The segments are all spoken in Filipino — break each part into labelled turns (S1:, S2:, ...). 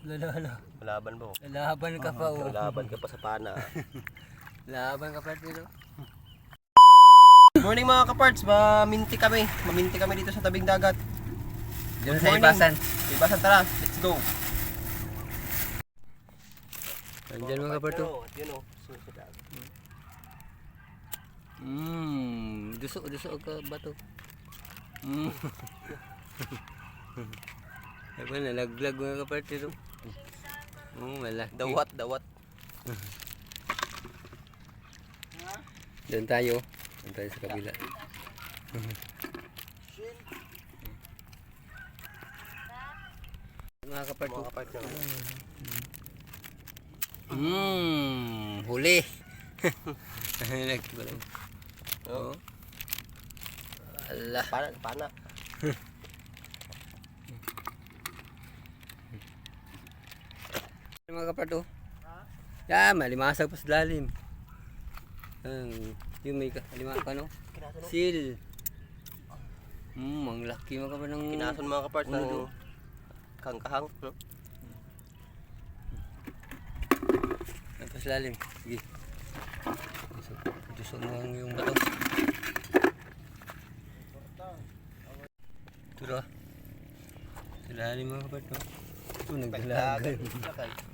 S1: Lalo,
S2: Malaban mo.
S1: Laban ka pa oh.
S2: Malaban ka pa sa pana.
S1: Laban ka pa dito.
S2: Morning mga kaparts, maminti kami. Maminti kami dito sa tabing dagat.
S1: Diyan sa ibasan.
S2: Ibasan tara, let's go.
S1: Andiyan mga kaparto.
S2: Yun o, susunod.
S1: Mmm, dusok dusok ka bato. Mmm. Ako na laglag mga kaparto. Oh, malaki.
S2: Dawat, dawat.
S1: Doon tayo. Doon tayo sa kabila. Mga kaparto.
S2: Mga kapartner.
S1: Mmm, huli. Ko lang.
S2: Oh.
S1: Oh. Allah.
S2: Pana, pana.
S1: Mga kaparto. Ya, malimasag pa sa lalim. Ang yung may ka, lima ka no? Seal. Hmm, ang laki mga kaparto ng...
S2: Kinason mga kaparts
S1: Uno,
S2: ng kangkahang. No?
S1: Ang sa lalim. Sige. Tusok mo ang yung bato. Tura. Sa lalim mga kaparto. Ito, nagdalagan.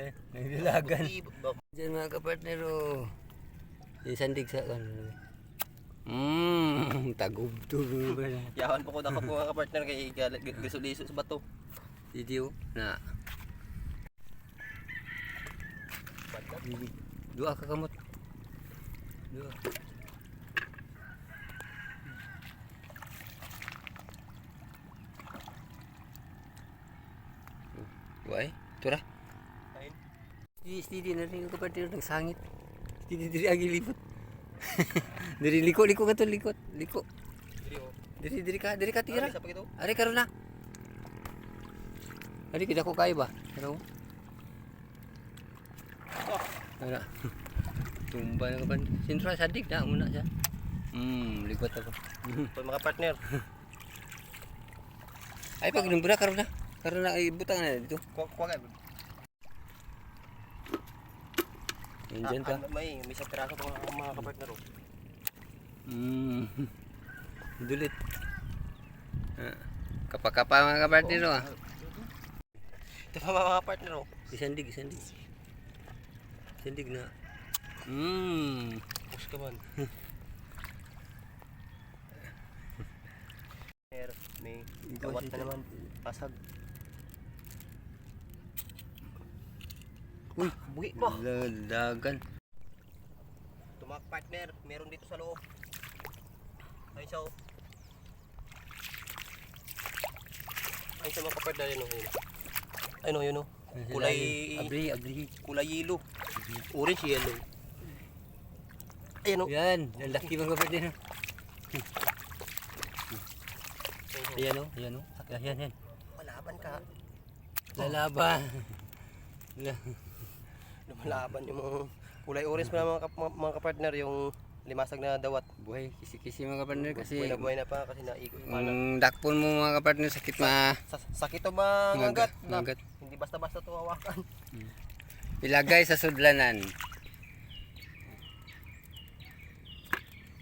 S1: Eh, nagdalagan.
S2: Ibak.
S1: Diyan mga kapartnero. Yung sandig sa kan. Mmm, ba na?
S2: Yawan po ko na mga kapartner kay gasuliso sa bato.
S1: Video na. Dili- Dua ka kamot. Dua. Why? Tura. Steady na rin yung kapatid nagsangit. Steady diri agi lipot. diri liko liko ka to likot. Liko.
S2: Diri, oh.
S1: Diri ka diri ka tira. Ari karon na. Ari kita ko kay ba? Ano?
S2: Oh.
S1: Ara. Tumba na kapan. Sintra sadik na muna siya. Hmm, likot ako.
S2: Po mga partner.
S1: Ay pag numbra karon na. Karon na ay butang na dito.
S2: Kuha kuha ka.
S1: Nandiyan
S2: Ah, ah, may may isang piraso pa mga, kapartner. oh.
S1: Hmm. Dulit. Ah. Kapa-kapa mga kapartner ah.
S2: Ito pa mga partner. oh.
S1: Isandig. Isandig na. Hmm.
S2: Push ka man. May
S1: si
S2: na naman. Pasag.
S1: Uy,
S2: Buhi pa.
S1: dagan.
S2: Mga partner, meron dito sa loob. Siya oh. Ayun siya mga kapartner. Ayun oh. Ayun. Ayun oh, yun oh. Kulay,
S1: Abri, abri.
S2: kulay yellow. Orange yellow. Ayun oh.
S1: Yan, lalaki mga kapatid. no?
S2: Oh.
S1: Ayan o, ayan o. Ayan, yan.
S2: Malaban ka.
S1: Lalaban. La-
S2: Lumalaban yung mga kulay orange pa mga, kap- mga, mga kapartner yung limasag na dawat.
S1: buhay, kisi-kisi mga kapatid kasi
S2: buhay na buhay na pa kasi naikot pa na.
S1: ang dakpon mo mga kapatid sakit ma
S2: Sa- sakit to ba ngagat? Na,
S1: Ngagat.
S2: Hindi basta-basta to hawakan.
S1: ilagay sa sudlanan.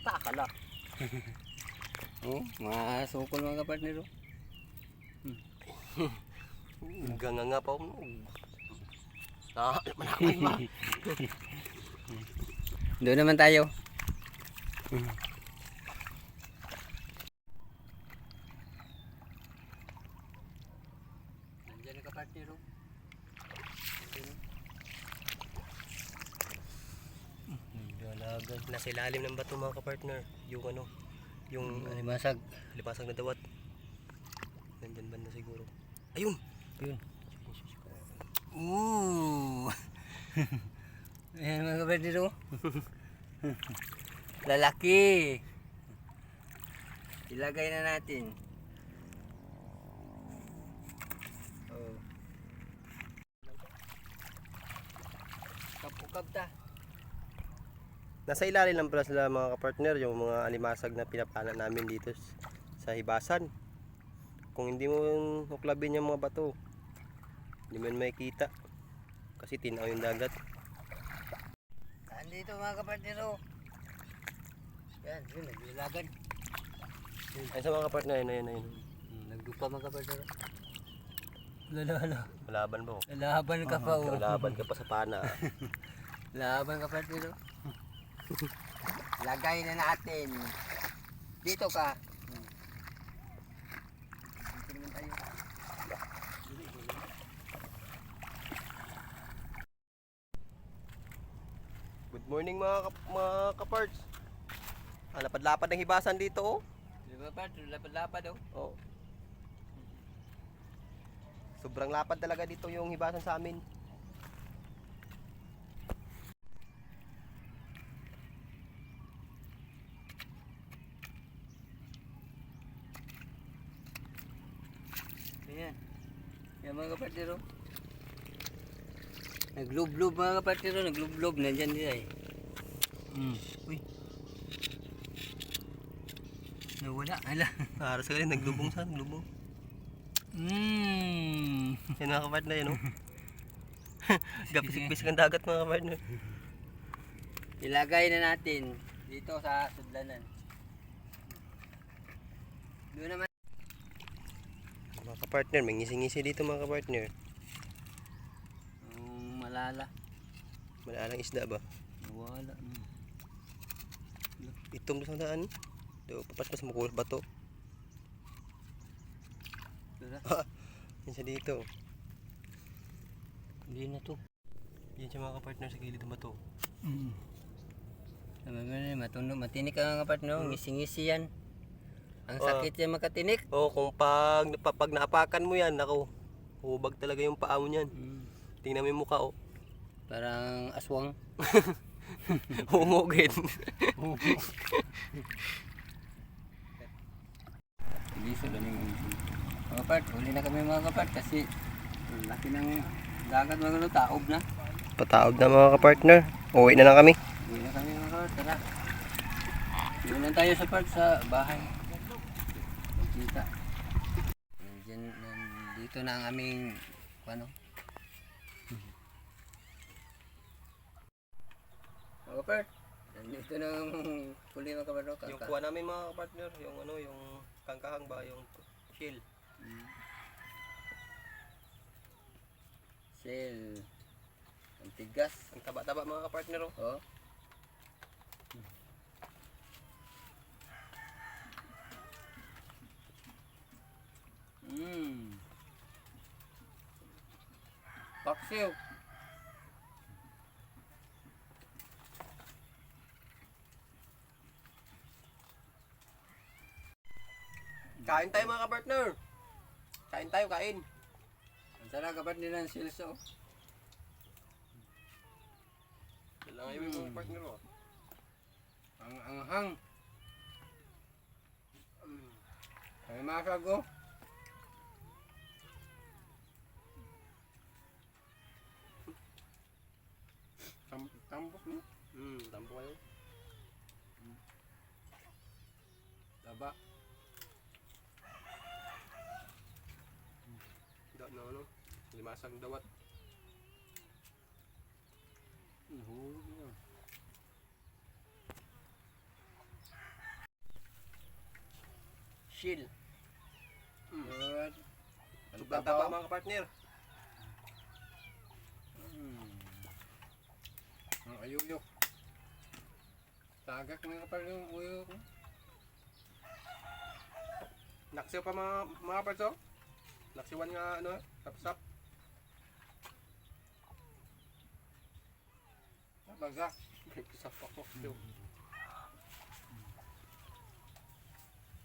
S2: Takala.
S1: Oh, mga sukol mga kapatid. oh.
S2: Ganga nga pa. Ah, manakay ba?
S1: Doon naman tayo. Nandiyan na kapatid. oh.
S2: Dalagan. Nasa ilalim ng bato mga kapartner. Yung ano, yung
S1: Alimasag.
S2: limasag na dawat. Nandyan banda siguro. Ayun!
S1: Yun.
S2: Ooh!
S1: Ayan mga kapatid. oh. Lalaki. Ilagay na natin. Oh. Kapukab ta.
S2: Nasa ilalim lang pala sila mga kapartner yung mga alimasag na pinapana namin dito sa hibasan. kung hindi mo huklabin yung mga bato, hindi mo yun makikita. Kasi tinaw yung dagat.
S1: Andito mga kapatid oh. Yan, yun, naglilagan.
S2: Ay sa mga partner, yun, yun, yun.
S1: Hmm, Nagdupa mga kapatid oh. Lala, lala.
S2: Malaban ba? oh?
S1: Laban ka pa oh.
S2: Laban ka pa sa pana.
S1: Laban kapatid oh. Lagay na natin. Dito ka. Hmm. Dito naman tayo.
S2: Good morning mga, kap mga kaparts. Ah, lapad-lapad ng hibasan dito oh.
S1: Di ba pa? Lapad-lapad oh.
S2: oh. Sobrang lapad talaga dito yung hibasan sa amin.
S1: Ayan. Yan mga kapatid oh. Naglublob mga kapatid oh. Naglublob. Nandyan din ay. Hmm. Uy. Nawala. Hala.
S2: Para sa kanila, naglubong sa naglubong.
S1: Mmm.
S2: Yan mga kapartner yun oh. Gapisik-bisik ang dagat mga kapartner.
S1: Ilagay na natin dito sa sudlanan. Doon naman.
S2: Mga kapartner, may ngisi-ngisi dito mga kapartner.
S1: Ang malala.
S2: Malalang isda ba? Itom doon sa daan. Do, papaspas mo kulas bato.
S1: Tara.
S2: Yan siya dito.
S1: Hindi na to.
S2: Yan siya mga kapartner sa gilid ng bato.
S1: Mm. Sabi mo na, matunog, matinik ang mga partner, ngisi-ngisi yan. Ang
S2: Ah.
S1: sakit yan makatinik.
S2: Oh, kung pag, pag, pag naapakan mo yan, ako, hubag talaga yung paa mo niyan.
S1: Mm.
S2: Tingnan mo yung mukha, oh.
S1: Parang aswang.
S2: Hungogin.
S1: Hindi sila ng mga part, huli na kami mga kapart kasi laki ng dagat mga ano, taob na.
S2: Pataog na mga kapartner. Uwi na lang kami.
S1: Huli na kami mga kapart, tara. Doon na tayo sa part sa bahay. Diyan, dito na ang aming, ano, kapart. Nandito na ang huli mga kapart. oh,
S2: Yung kuha namin mga kapartner, yung ano, yung kangkahang ba, yung shield.
S1: Shell. Ang tigas.
S2: Ang taba-taba mga kapartner, oh.
S1: Oh. Mm. Paksiw.
S2: Kain tayo mga kapartner. Kain tayo, kain.
S1: Ang sarap kapat nila ng silso.
S2: Yan lang yung mga partner, oh.
S1: Ang anghang. Ay masag oh. Tam tambok no?
S2: Hmm, tampo kayo.
S1: Taba.
S2: Da, no, ano, limasag dawat.
S1: Ihulog niya.
S2: Shield.
S1: Good. Ang
S2: Sobrang
S1: taba
S2: mga partner.
S1: Hmm. Ang ayuyok. Tagak kapal yung uyok.
S2: Naksiw pa mga mga parts, oh. Naksiwan nga ano, tapsap.
S1: Bagak.
S2: Tapsap ako. Yo.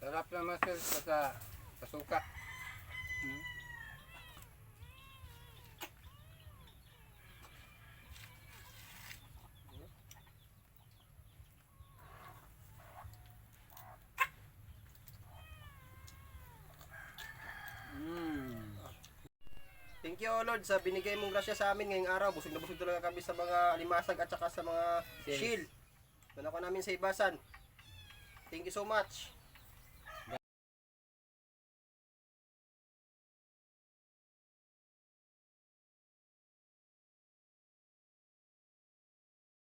S1: Sarap naman sir sa, sa, sa suka.
S2: Thank you, oh Lord, sa binigay mong grasya sa amin ngayong araw. Busog na busog talaga kami sa mga limasag at saka sa mga
S1: Shield.
S2: shield. Doon ako namin sa ibasan. Thank you so much.